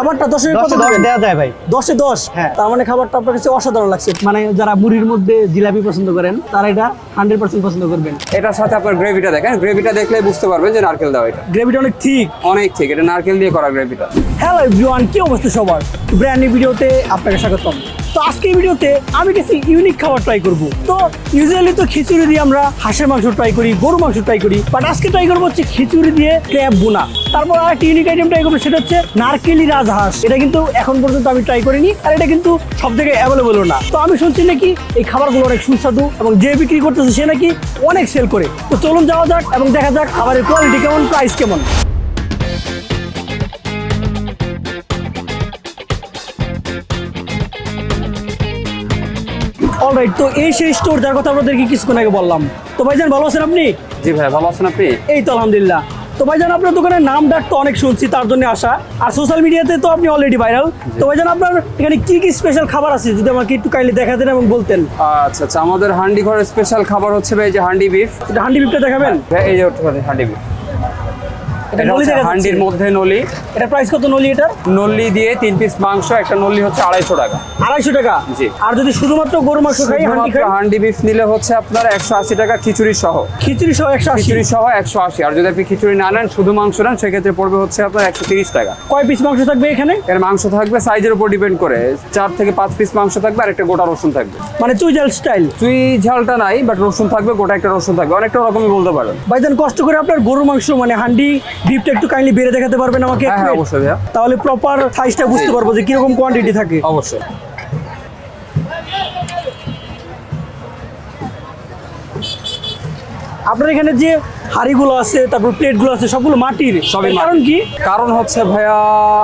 খাবারটা দশে কত? দেওয়া যায় ভাই। দশে দশ? হ্যাঁ। তার মানে খাবারটা আপনার কাছে অসাধারণ লাগছে। মানে যারা মুড়ির মধ্যে জিলাপি পছন্দ করেন তারা এটা হান্ড্রেড পার্সেন্ট পছন্দ করবেন। এটার সাথে আপনার গ্রেভিটা দেখেন গ্রেভিটা দেখলে বুঝতে পারবেন যে নারকেল দেওয়া এটা। গ্রেভিটা অনেক ঠিক। অনেক ঠিক এটা নারকেল দিয়ে করা গ্রেভিটা। হ্যালো এভরিওয়ান কি অবস্থা সবার? ব্র্যান্ড নিউ ভিডিওতে আপনাকে স্বাগতম। তো আজকে এই ভিডিওতে আমি কিছু ইউনিক খাবার ট্রাই করব। তো ইউজুয়ালি তো খিচুড়ি দিয়ে আমরা হাঁসের মাংস ট্রাই করি গরু মাংস ট্রাই করি বাট আজকে ট্রাই করব হচ্ছে খিচুড়ি দিয়ে ক্র্যাব বোনা তারপর আর একটা ইউনিক আইটেম ট্রাই করব, সেটা হচ্ছে নারকেলি রাজহাঁস। এটা কিন্তু এখন পর্যন্ত আমি ট্রাই করিনি, আর এটা কিন্তু সব জায়গায় অ্যাভেলেবলও না। তো আমি শুনছি নাকি এই খাবারগুলো অনেক সুস্বাদু, এবং যে বিক্রি করতেছে সে নাকি অনেক সেল করে। তো চলুন যাওয়া যাক, এবং দেখা যাক খাবারের কোয়ালিটি কেমন প্রাইস কেমন। অলরাইট তো এই সেই স্টোর যার কথা আপনাদেরকে কিছুক্ষণ আগে বললাম। তো ভাইজান ভালো আছেন আপনি? জি ভাই ভালো আছেন আপনি? এই তো আলহামদুলিল্লাহ। তো ভাইজান আপনার দোকানের নাম ডাক তো অনেক শুনছি তার জন্য আসা। আর সোশ্যাল মিডিয়াতে তো আপনি অলরেডি ভাইরাল তো ভাইজান আপনার এখানে কি কি স্পেশাল খাবার আছে? যদি আমাকে একটু কাইন্ডলি দেখাতেন এবং বলতেন। আচ্ছা আচ্ছা আমাদের হান্ডি ঘরের স্পেশাল খাবার হচ্ছে ভাই যে হান্ডি বিফ হান্ডি বিপটা দেখাবেন? এই যে হান্ডি বিফ এটা নলি দেখা হান্ডির মধ্যে নলি। এটা প্রাইস কত নলি এটা? নল্লি দিয়ে তিন পিস মাংস একটা নল্লি হচ্ছে আড়াইশো টাকা। আড়াইশো টাকা? জি। আর যদি শুধুমাত্র গরু মাংস খাই হান্ডি খাই? হান্ডি বিফ নিলে হচ্ছে আপনার একশো আশি টাকা খিচুড়ি সহ। খিচুড়ি সহ একশো আশি? খিচুড়ি সহ একশো আশি। আর যদি আপনি খিচুড়ি না নেন শুধু মাংস নেন সেক্ষেত্রে পড়বে হচ্ছে আপনার একশো তিরিশ টাকা। কয় পিস মাংস থাকবে এখানে? এর মাংস থাকবে সাইজের উপর ডিপেন্ড করে। চার থেকে পাঁচ পিস মাংস থাকবে আর একটা গোটা রসুন থাকবে। মানে চুইজাল স্টাইল চুই ঝালটা নাই বাট রসুন থাকবে গোটা একটা রসুন থাকবে। অনেকটা রকমই বলতে পারেন। ভাইজান কষ্ট করে আপনার গরুর মাংস মানে হান্ডি বিফটা একটু কাইন্ডলি বেড়ে দেখাতে পারবেন আমাকে হ্যাঁ হ্যাঁ অবশ্যই ভাইয়া। তাহলে প্রপার সাইজটা বুঝতে পারব যে কীরকম কোয়ান্টিটি থাকে। অবশ্যই। আপনার এখানে যে হাড়িগুলো আছে তারপর প্লেটগুলো আছে সবগুলো মাটির। সবই কারণ কি? কারণ হচ্ছে ভাইয়া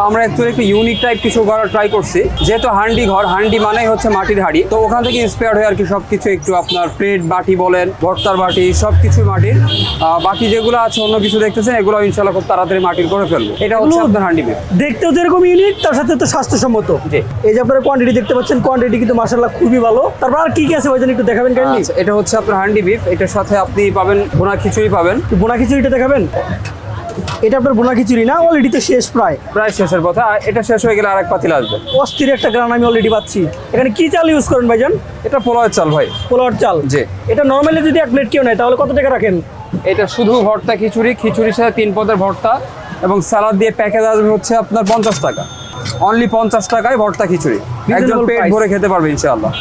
আমরা অ্যাকচুয়ালি একটু ইউনিক টাইপ কিছু করার ট্রাই করছি। যেহেতু হান্ডি ঘর হান্ডি মানেই হচ্ছে মাটির হাঁড়ি। তো ওখান থেকে ইন্সপায়ার হয়ে আর কি সবকিছু একটু আপনার প্লেট বাটি বলেন ভর্তার বাটি সব কিছুই মাটির বাকি যেগুলো আছে অন্য কিছু দেখতেছেন এগুলো ইনশাল্লাহ খুব তাড়াতাড়ি মাটির করে ফেলব। এটা হচ্ছে আপনার হান্ডি বিফ দেখতেও যেরকম ইউনিক তার সাথে তো স্বাস্থ্যসম্মত। এই যে আপনারা কোয়ান্টিটি দেখতে পাচ্ছেন কোয়ান্টিটি কিন্তু মার্শাল্লাহ খুবই ভালো। তারপর আর কি কি আছে ভাইজান একটু দেখাবেন কাইন্ডলি আচ্ছা, এটা হচ্ছে আপনার হান্ডি বিফ এটার সাথে আপনি পাবেন ভুনা খিচুড়ি পাবেন। বোনা খিচুড়িটা দেখাবেন? এটা আপনার বোনা খিচুড়ি না? অলরেডি তো শেষ প্রায়। প্রায় শেষের পথে আর এটা শেষ হয়ে গেলে আরেক পাতিল আসবে। অস্থির একটা গ্রান আমি অলরেডি পাচ্ছি। এখানে কি চাল ইউজ করেন ভাইজান? এটা পোলাওয়ের চাল ভাই। পোলাওয়ার চাল? জি। এটা নর্মালি যদি এক প্লেট কেউ নেয় তাহলে কত টাকা রাখেন? এটা শুধু ভর্তা খিচুড়ি খিচুড়ির সাথে তিন পদের ভর্তা এবং স্যালাড দিয়ে প্যাকেজ আসবে হচ্ছে আপনার পঞ্চাশ টাকা। অনলি পঞ্চাশ টাকায় ভর্তা খিচুড়ি। একজন পেট ভরে খেতে পারবে ইনশাআল্লাহ।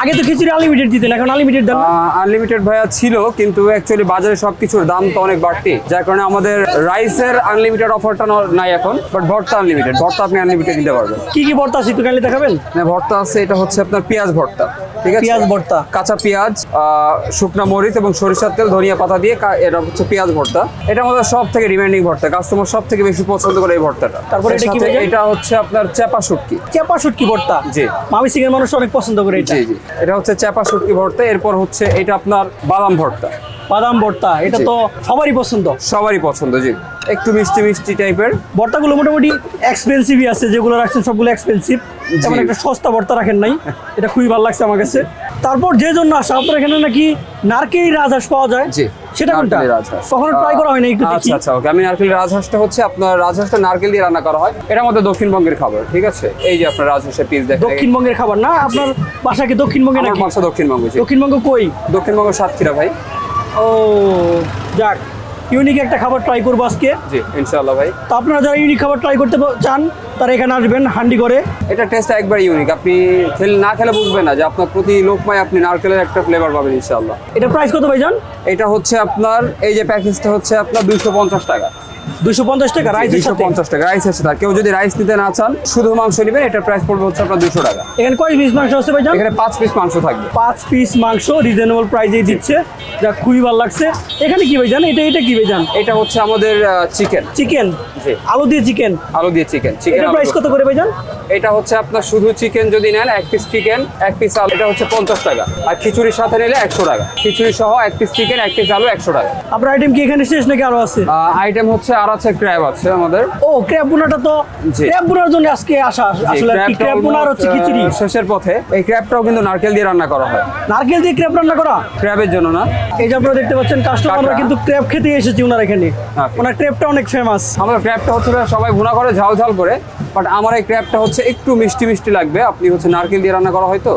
আগে তো খিচুড়ি আনলিমিটেড দিতেন এখন আনলিমিটেড দেন আনলিমিটেড ভাইয়া ছিল কিন্তু অ্যাকচুয়ালি বাজারে সবকিছুর দাম তো অনেক বাড়তি। যার কারণে আমাদের রাইসের আনলিমিটেড অফারটা নাই এখন বাট ভর্তা আনলিমিটেড ভর্তা আপনি আনলিমিটেড দিতে পারবেন। কি কি ভর্তা আছে একটু কাইন্ডলি দেখাবেন? না ভর্তা আছে এটা হচ্ছে আপনার পেঁয়াজ ভর্তা। ঠিক আছে? পেঁয়াজ ভর্তা। কাঁচা পেঁয়াজ শুকনা মরিচ এবং সরিষার তেল ধনিয়া পাতা দিয়ে এটা হচ্ছে পেঁয়াজ ভর্তা। এটা আমাদের সব থেকে ডিমান্ডিং ভর্তা। কাস্টমার সব থেকে বেশি পছন্দ করে এই ভর্তাটা। তারপরে এটা কি এটা হচ্ছে আপনার চেপা শুটকি। চেপা শুটকি ভর্তা? জি। মামি সিং এর মানুষ অনেক পছন্দ করে এটা। জি। জি এটা হচ্ছে চেপা শুটকি ভর্তা। এরপর হচ্ছে এটা আপনার বাদাম ভর্তা। বাদাম ভর্তা এটা তো সবারই পছন্দ। সবারই পছন্দ জি। একটু মিষ্টি মিষ্টি টাইপের। ভর্তাগুলো মোটামুটি এক্সপেন্সিভই আছে যেগুলো রাখছেন সবগুলো এক্সপেন্সিভ তেমন একটা সস্তা ভর্তা রাখেন নাই এটা খুবই ভালো লাগছে আমার কাছে। তারপর যে জন্য আসা আপনার এখানে নাকি নারকেলি রাজহাঁস পাওয়া যায়? জি সেটা কোনটা? রাজহাঁস। কখনো ট্রাই করা হয় না একটু আচ্ছা আচ্ছা ওকে আমি নারকেলের রাজহাঁসটা হচ্ছে আপনার রাজহাঁসটা নারকেল দিয়ে রান্না করা হয়। এটা আমাদের দক্ষিণবঙ্গের খাবার ঠিক আছে? এই যে আপনার রাজহাঁসের পিস দেখেন দক্ষিণবঙ্গের খাবার না? আপনার বাসা কি দক্ষিণবঙ্গে নাকি? বাসা দক্ষিণবঙ্গ দক্ষিণবঙ্গ কই? দক্ষিণবঙ্গ সাতক্ষীরা ভাই। ও যাক ইউনিক একটা খাবার ট্রাই করব আজকে। জি ইনশাআল্লাহ ভাই। তো আপনারা যারা ইউনিক খাবার ট্রাই করতে চান তারা এখানে আসবেন হান্ডি করে। এটা টেস্ট একবার ইউনিক আপনি খেলে না খেলে বুঝবেন না যে আপনার প্রতি লোকমায় আপনি নারকেলের একটা ফ্লেভার পাবেন ইনশাআল্লাহ। এটা প্রাইস কত ভাইজান? এটা হচ্ছে আপনার এই যে প্যাকেজটা হচ্ছে আপনার দুইশো পঞ্চাশ টাকা। দুশো পঞ্চাশ টাকা রাইস দুইশো পঞ্চাশ টাকা রাইস আছে তার কেউ যদি রাইস নিতে না চান শুধু মাংস নেবেন এটার প্রাইস পড়বে হচ্ছে আপনার দুশো টাকা। এখানে কয় পিস মাংস আছে ভাইজান? এখানে পাঁচ পিস মাংস থাকবে। পাঁচ পিস মাংস রিজনেবল প্রাইজেই দিচ্ছে। যা খুবই ভালো লাগছে। এখানে কি ভাইজান? এটা এটা কি ভাইজান? এটা হচ্ছে আমাদের চিকেন চিকেন আলু দিয়ে চিকেন আলু দিয়ে চিকেন চিকেন এটা প্রাইস কত করে ভাইজান? এটা হচ্ছে আপনার শুধু চিকেন যদি নেন এক পিস চিকেন এক পিস আলু এটা হচ্ছে পঞ্চাশ টাকা। আর খিচুড়ির সাথে নিলে একশো টাকা। খিচুড়ি সহ এক পিস চিকেন এক পিস আলু একশো টাকা। আপনার আইটেম কি এখানে শেষ নাকি আরও আছে? আইটেম হচ্ছে আর আছে ক্র্যাব আছে আমাদের। ও ক্র্যাব বোনাটা তো ক্র্যাব বোনার জন্য আজকে আসা আসলে কি ক্র্যাব হচ্ছে খিচুড়ি? শেষের পথে। এই ক্র্যাবটাও কিন্তু নারকেল দিয়ে রান্না করা হয়। নারকেল দিয়ে ক্র্যাব রান্না করা? ক্র্যাবের জন্য না। এই যে আপনারা দেখতে পাচ্ছেন কাস্টমাররা কিন্তু ক্র্যাব খেতে এসেছি ওনার এখানে। ওনার ক্র্যাবটা অনেক ফেমাস আমাদের ক্র্যাবটা হচ্ছে সবাই ভুনা করে ঝাল ঝাল করে। বাট আমার এই ক্র্যাবটা হচ্ছে একটু মিষ্টি মিষ্টি লাগবে। আপনি হচ্ছে নারকেল দিয়ে রান্না করা হয় তো?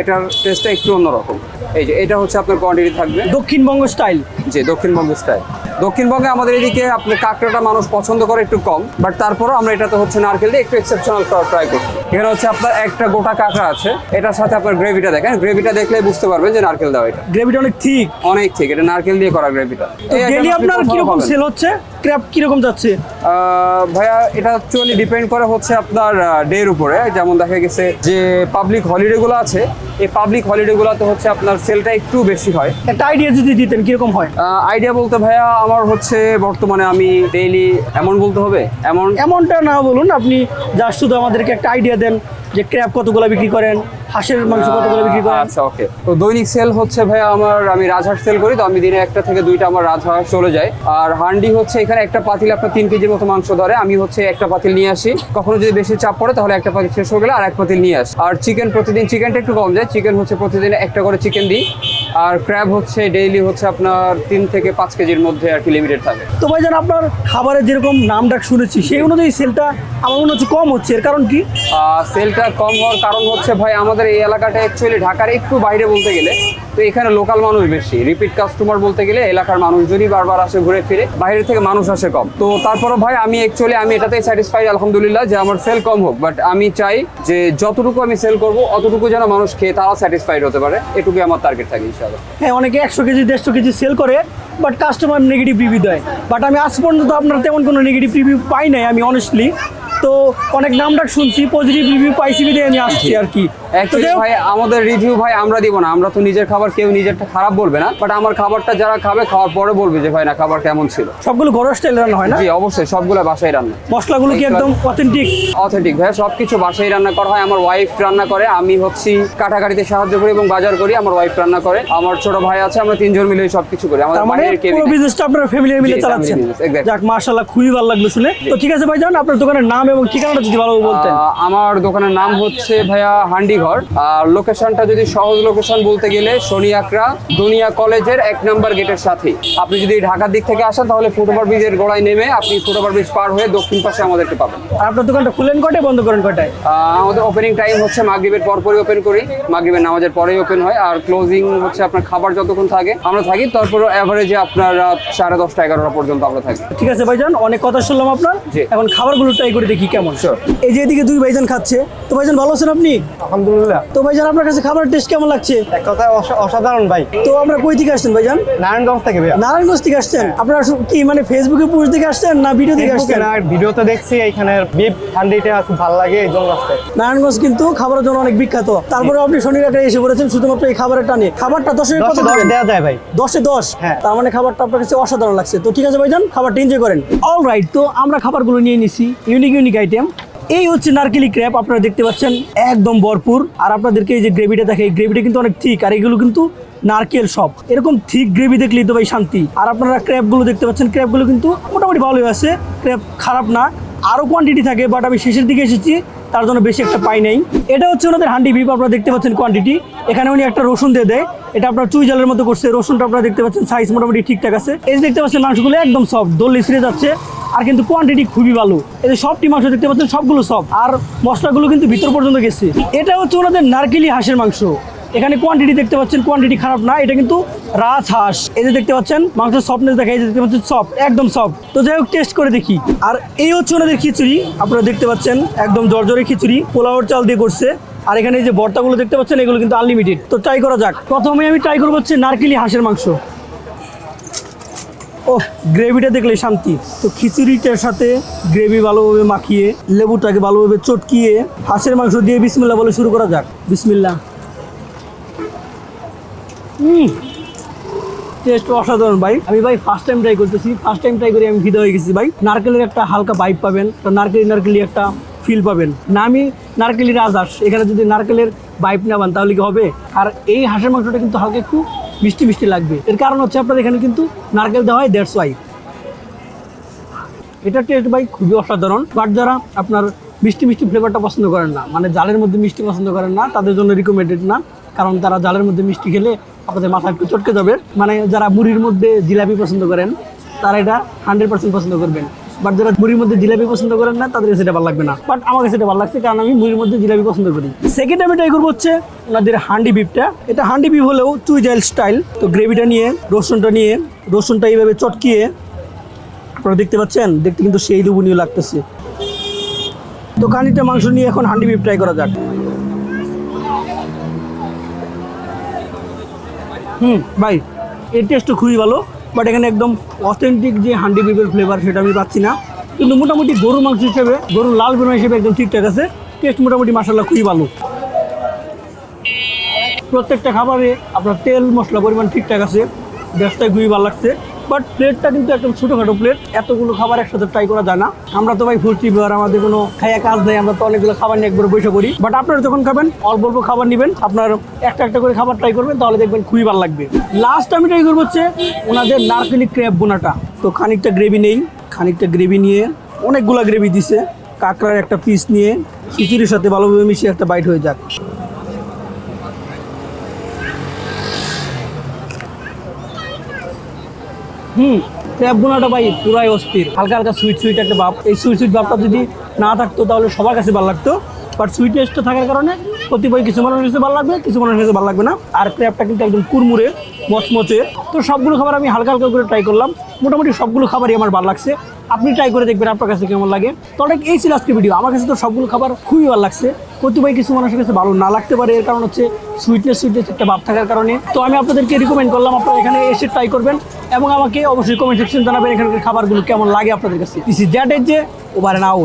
এটার টেস্টটা একটু অন্যরকম। এই যে এটা হচ্ছে আপনার কোয়ান্টিটি থাকবে। দক্ষিণবঙ্গ স্টাইল জি দক্ষিণবঙ্গ স্টাইল দক্ষিণবঙ্গে আমাদের এদিকে আপনার কাঁকড়াটা মানুষ পছন্দ করে একটু কম বাট তারপরও আমরা এটা তো হচ্ছে নারকেল দিয়ে একটু এক্সেপশনাল ট্রাই করছি। এখানে হচ্ছে আপনার একটা গোটা কাঁকড়া আছে এটার সাথে আপনার গ্রেভিটা দেখেন গ্রেভিটা দেখলে বুঝতে পারবেন যে নারকেল দেওয়া এটা। গ্রেভিটা অনেক ঠিক। অনেক ঠিক এটা নারকেল দিয়ে করা গ্রেভিটা আপনার কীরকম সেল হচ্ছে? ক্র্যাব কীরকম যাচ্ছে? ভাইয়া এটা অ্যাকচুয়ালি ডিপেন্ড করে হচ্ছে আপনার ডের উপরে। যেমন দেখা গেছে যে পাবলিক হলিডেগুলো আছে এই পাবলিক হলিডেগুলোতে হচ্ছে আপনার সেলটা একটু বেশি হয়। একটা আইডিয়া যদি দিতেন কীরকম হয়? আইডিয়া বলতে ভাইয়া আমার হচ্ছে বর্তমানে আমি ডেইলি এমন বলতে হবে এমন এমনটা না বলুন আপনি যা শুধু আমাদেরকে একটা আইডিয়া দেন। যে ক্র্যাব কতগুলো বিক্রি করেন? হাঁসের মাংস কতগুলো বিক্রি করেন? আচ্ছা ওকে। তো দৈনিক সেল হচ্ছে ভাইয়া আমার, আমি রাজহাঁস সেল করি, তো আমি দিনে একটা থেকে দুইটা আমার রাজহাঁস চলে যায়। আর হান্ডি হচ্ছে এখানে একটা পাতিল আপনার তিন কেজির মতো মাংস ধরে, আমি হচ্ছে একটা পাতিল নিয়ে আসি। কখনো যদি বেশি চাপ পড়ে, তাহলে একটা পাতিল শেষ হয়ে গেলে আর এক পাতিল নিয়ে আসি। আর চিকেন প্রতিদিন, চিকেনটা একটু কম যায়, চিকেন হচ্ছে প্রতিদিন একটা করে চিকেন দিই। আর ক্র্যাব হচ্ছে ডেইলি হচ্ছে আপনার তিন থেকে পাঁচ কেজির মধ্যে আর কি লিমিটেড থাকে। তো ভাইজান আপনার খাবারের যেরকম নাম ডাক শুনেছি সেই অনুযায়ী সেলটা আমার মনে হচ্ছে কম হচ্ছে। এর কারণ কি? সেলটা কম হওয়ার কারণ হচ্ছে ভাই আমাদের এই এলাকাটা অ্যাকচুয়ালি ঢাকার একটু বাইরে বলতে গেলে তো এখানে লোকাল মানুষ বেশি। রিপিট কাস্টমার বলতে গেলে এলাকার মানুষজনই বারবার আসে ঘুরে ফিরে বাইরে থেকে মানুষ আসে কম। তো তারপরও ভাই আমি অ্যাকচুয়ালি আমি এটাতেই স্যাটিসফাইড আলহামদুলিল্লাহ যে আমার সেল কম হোক। বাট আমি চাই যে যতটুকু আমি সেল করব অতটুকু যেন মানুষ খেয়ে তারা স্যাটিসফাইড হতে পারে। এটুকুই আমার টার্গেট থাকে হ্যাঁ অনেকে একশো কেজি, দেড়শো কেজি সেল করে বাট কাস্টমার নেগেটিভ রিভিউ দেয়। বাট আমি আজ পর্যন্ত আপনার তেমন কোনো নেগেটিভ রিভিউ পাই নাই, আমি অনেস্টলি তো অনেক নাম ডাক শুনছি পজিটিভ রিভিউ পাইছি বিধে আমি আসছি আর কি। ভাই আমাদের রিভিউ ভাই আমরা দিব না। আমরা তো নিজের খাবার কেউ নিজেরটা খারাপ বলবে না। বাট আমার খাবারটা যারা খাবে খাওয়ার পরে বলবে যে ভাই না খাবার কেমন ছিল? সবগুলো ঘরোয়া স্টাইল রান্না হয় না? জি অবশ্যই সবগুলো বাসায় রান্না। মশলাগুলো কি একদম অথেন্টিক অথেন্টিক ভাই সবকিছু বাসায় রান্না করা হয়। আমার ওয়াইফ রান্না করে আমি হচ্ছি কাটাকাটিতে সাহায্য করি এবং বাজার করি আমার ওয়াইফ রান্না করে। আমার ছোট ভাই আছে আমরা তিনজন মিলে সবকিছু করি। আমাদের মানে পুরো বিজনেসটা আপনারা ফ্যামিলি মিলে চালাচ্ছেন. যাক মার্শাল্লাহ খুবই ভালো লাগল শুনে। তো ঠিক আছে ভাই যান আপনার দোকানের নাম এবং ঠিকানাটা যদি ভালো বলতেন। আমার দোকানের নাম হচ্ছে ভাইয়া হান্ডিঘর আর লোকেশনটা যদি সহজ লোকেশন বলতে গেলে শনি আকরা দুনিয়া কলেজের এক নাম্বার গেটের সাথে আপনি যদি ঢাকার দিক থেকে আসেন তাহলে ফুটওভার ব্রিজের গোড়ায় নেমে আপনি ফুটওভার ব্রিজ পার হয়ে দক্ষিণ পাশে আমাদেরকে পাবেন। আর আপনার দোকানটা খুলেন কটায় বন্ধ করেন কটায়? আমাদের ওপেনিং টাইম হচ্ছে মাগরিবের পরপরই ওপেন করি। মাগরিবের নামাজের পরেই ওপেন হয়। আর ক্লোজিং হচ্ছে আপনার খাবার যতক্ষণ থাকে আমরা থাকি। তারপর অ্যাভারেজে আপনার সাড়ে দশটা এগারোটা পর্যন্ত আমরা থাকি। ঠিক আছে ভাইজান অনেক কথা শুনলাম আপনার। এখন খাবারগুলো ট্রাই করে দেখি কেমন। Sure. এই যে এদিকে দুই ভাইজান খাচ্ছে। তো ভাইজান ভালো আছেন আপনি? আলহামদুলিল্লাহ। তো ভাইজান আপনার কাছে খাবারের টেস্ট কেমন লাগছে? এক কথায় অসাধারণ ভাই। তো আমরা কই থেকে আসছেন ভাইজান? নারায়ণগঞ্জ থেকে ভাইয়া। নারায়ণগঞ্জ থেকে আসছেন? আপনারা কি মানে ফেসবুকে পোস্ট থেকে আসছেন না ভিডিও থেকে ফেসবুকে আসছেন? না ভিডিওতে দেখছি এখানে বিফ হান্ডিটা খুব ভালো লাগে এই জন্য আসছে। নারায়ণগঞ্জ কিন্তু খাবারের জন্য অনেক বিখ্যাত। তারপরে আপনি শনি রাখে এসে পড়েছেন শুধুমাত্র এই খাবারের টানে। খাবারটা দশে কত? দেওয়া যায় ভাই। দশে দশ? হ্যাঁ। তার মানে খাবারটা আপনার কাছে অসাধারণ লাগছে। তো ঠিক আছে ভাইজান খাবারটা এনজয় করেন। অল রাইট তো আমরা খাবারগুলো নিয়ে নিছি। ইউনিক ইউনিক আইটেম এই হচ্ছে নারকেলি ক্র্যাপ, আপনারা দেখতে পাচ্ছেন, একদম ভরপুর। আর আপনাদেরকে এই যে গ্রেভিটা দেখে, এই গ্রেভিটা কিন্তু অনেক ঠিক, আর এগুলো কিন্তু নারকেল সব। এরকম থিক গ্রেভি দেখলেই তো ভাই শান্তি। আর আপনারা ক্র্যাপগুলো দেখতে পাচ্ছেন, ক্র্যাপগুলো কিন্তু মোটামুটি ভালোই আছে। ক্র্যাপ খারাপ না, আরও কোয়ান্টিটি থাকে বাট আমি শেষের দিকে এসেছি তার জন্য বেশি একটা পাই নেই। এটা হচ্ছে ওনাদের হান্ডি ভিপ, আপনারা দেখতে পাচ্ছেন কোয়ান্টিটি এখানে উনি একটা রসুন দিয়ে দেয়। এটা আপনার চুই জলের মতো করছে। রসুনটা আপনারা দেখতে পাচ্ছেন সাইজ মোটামুটি ঠিকঠাক আছে। এই দেখতে পাচ্ছেন মাংসগুলো একদম সফট দোল ছিঁড়ে যাচ্ছে। আর কিন্তু কোয়ান্টিটি খুবই ভালো। এই যে সবটি মাংস দেখতে পাচ্ছেন সবগুলো সফট আর মশলাগুলো কিন্তু ভিতর পর্যন্ত গেছে। এটা হচ্ছে ওনাদের নারকেলি হাঁসের মাংস। এখানে কোয়ান্টিটি দেখতে পাচ্ছেন কোয়ান্টিটি খারাপ না, এটা কিন্তু রাজ হাঁস। এই যে দেখতে পাচ্ছেন, মাংসের সফটনেস দেখা এই যে দেখতে পাচ্ছেন সফট একদম সফট তো যাই হোক টেস্ট করে দেখি। আর এই হচ্ছে ওনাদের খিচুড়ি, আপনারা দেখতে পাচ্ছেন, একদম জর্জরে খিচুড়ি, পোলাওর চাল দিয়ে করছে। আর এখানে যে বর্তাগুলো দেখতে পাচ্ছেন, এগুলো কিন্তু আনলিমিটেড তো ট্রাই করা যাক। প্রথমে আমি ট্রাই করব হচ্ছে নারকেলি হাঁসের মাংস। ও গ্রেভিটা দেখলে শান্তি। তো খিচুড়িটার সাথে গ্রেভি ভালোভাবে মাখিয়ে, লেবুটাকে ভালোভাবে চটকিয়ে, হাঁসের মাংস দিয়ে বিসমিল্লা বলে শুরু করা যাক। বিসমিল্লা টেস্ট অসাধারণ ভাই। আমি ভাই ফার্স্ট টাইম ট্রাই করতেছি। ফার্স্ট টাইম ট্রাই করে আমি ফিদা হয়ে গেছি ভাই। নারকেলের একটা হালকা বাইপ পাবেন। তো নারকেলি নারকেলি একটা ফিল পাবেন। না, আমি নারকেলি রাজহাঁস এখানে যদি নারকেলের বাইপ না তাহলে কি হবে? আর এই হাঁসের মাংসটা কিন্তু হালকা একটু মিষ্টি মিষ্টি লাগবে। এর কারণ হচ্ছে আপনার এখানে কিন্তু নারকেল দেওয়া হয় দেড়শো ওয়াই এটা টেস্ট ভাই খুবই অসাধারণ। বাট যারা আপনার মিষ্টি মিষ্টি ফ্লেভারটা পছন্দ করেন না মানে জালের মধ্যে মিষ্টি পছন্দ করেন না, তাদের জন্য রিকমেন্ডেড না। কারণ তারা জালের মধ্যে মিষ্টি খেলে আপনাদের মাথা একটু চটকে যাবে। মানে যারা মুড়ির মধ্যে জিলাপি পছন্দ করেন, তারা এটা হান্ড্রেড পার্সেন্ট পছন্দ করবেন। বাট যারা মুড়ির মধ্যে জিলাপি পছন্দ করেন না, তাদের এটা ভালো লাগবে না। বাট আমার কাছে এটা ভালো লাগছে কারণ আমি মুড়ির মধ্যে জিলাপি পছন্দ করি। সেকেন্ড আমি ট্রাই করব হচ্ছে ওনাদের হান্ডি বিফটা এটা হান্ডি বিফ হলেও চুই জাইল স্টাইল তো গ্রেভিটা নিয়ে, রসুনটা নিয়ে, রসুনটা এইভাবে চটকিয়ে আপনারা দেখতে পাচ্ছেন? দেখতে কিন্তু সেই লুবনীয় লাগতেছে। তো খানিকটা মাংস নিয়ে এখন হান্ডি বিফ ট্রাই করা যাক। হুম, ভাই, এর টেস্টও খুবই ভালো বাট এখানে একদম অথেন্টিক যে হান্ডি বিপের ফ্লেভার সেটা আমি পাচ্ছি না। কিন্তু মোটামুটি গরুর মাংস হিসেবে, গরুর লাল বেরো হিসেবে একদম ঠিকঠাক আছে। টেস্ট মোটামুটি মাসাল্লাহ খুবই ভালো। প্রত্যেকটা খাবারে আপনার তেল মশলা পরিমাণ ঠিকঠাক আছে গ্যাসটাই খুবই ভালো লাগছে। বাট প্লেটটা কিন্তু একদম ছোটোখাটো প্লেট এতগুলো খাবার একসাথে ট্রাই করা যায় না। আমরা তো ভাই ফুর্তি আর আমাদের কোনো খাইয়া কাজ নেই, আমরা তো অনেকগুলো খাবার নিয়ে একবার বসে করি বাট আপনারা যখন খাবেন, অল্প অল্প খাবার নেবেন, আপনার একটা একটা করে খাবার ট্রাই করবেন, তাহলে দেখবেন খুবই ভালো লাগবে। লাস্ট আমি ট্রাই করব হচ্ছে ওনাদের নারকেলি ক্র্যাব বোনাটা। তো খানিকটা গ্রেভি নেই, খানিকটা গ্রেভি নিয়ে অনেকগুলা গ্রেভি দিছে। কাঁকড়ার একটা পিস নিয়ে, খিচুড়ির সাথে ভালোভাবে মিশিয়ে একটা বাইট হয়ে যাক। হুম ক্র্যাপ বোনাটা ভাই পুরাই অস্থির। হালকা হালকা সুইট সুইট একটা ভাব। এই সুইট সুইট ভাবটা যদি না থাকতো, তাহলে সবার কাছে ভালো লাগতো। বাট সুইটনেসটা থাকার কারণে কতিপয় কিছু মানুষের কাছে ভালো লাগবে, কিছু মানুষের কাছে ভালো লাগবে না। আর ক্র্যাপটা কিন্তু একদম কুরমুরে মচমচে। তো সবগুলো খাবার আমি হালকা হালকা করে ট্রাই করলাম। মোটামুটি সবগুলো খাবারই আমার ভালো লাগছে। আপনি ট্রাই করে দেখবেন আপনার কাছে কেমন লাগে। তো অনেক এই ছিল আজকে ভিডিও আমার কাছে তো সবগুলো খাবার খুবই ভালো লাগছে। কতিপয় কিছু মানুষের কাছে ভালো না লাগতে পারে, এর কারণ হচ্ছে সুইটনেস সুইটনেস একটা ভাব থাকার কারণে। তো আমি আপনাদেরকে রিকমেন্ড করলাম, আপনারা এখানে এসে ট্রাই করবেন এবং আমাকে অবশ্যই কমেন্ট সেকশন জানাবেন এখানকার খাবারগুলো কেমন লাগে আপনাদের কাছে। দিস ইজ দ্যাট এজ যে ওভার অ্যান্ড আউট